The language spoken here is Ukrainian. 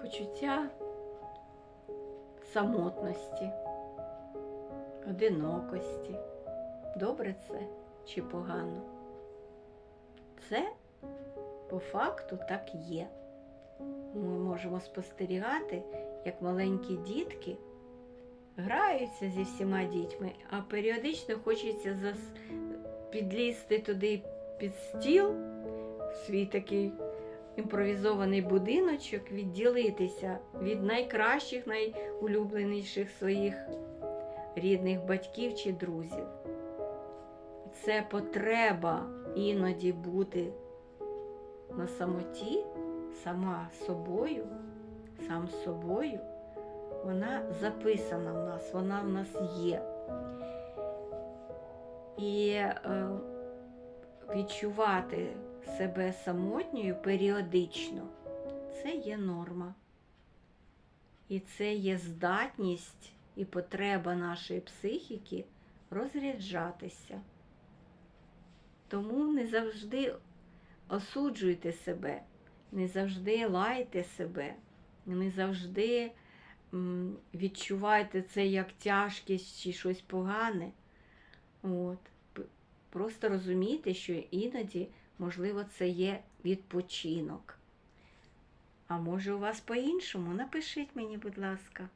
почуття самотності, одинокості. Добре це чи погано? Це по факту так є. Ми можемо спостерігати, як маленькі дітки граються зі всіма дітьми, а періодично хочеться зас... підлізти туди під стіл, свій такий імпровізований будиночок, відділитися від найкращих, найулюбленіших своїх рідних батьків чи друзів. Це потреба іноді бути на самоті, сама собою, сам собою, вона записана в нас, вона в нас є. І е, відчувати себе самотньою періодично це є норма. І це є здатність і потреба нашої психіки розряджатися. Тому не завжди осуджуйте себе, не завжди лайте себе, не завжди відчувайте це як тяжкість чи щось погане. От. Просто розумійте, що іноді, можливо, це є відпочинок. А може, у вас по-іншому? Напишіть мені, будь ласка.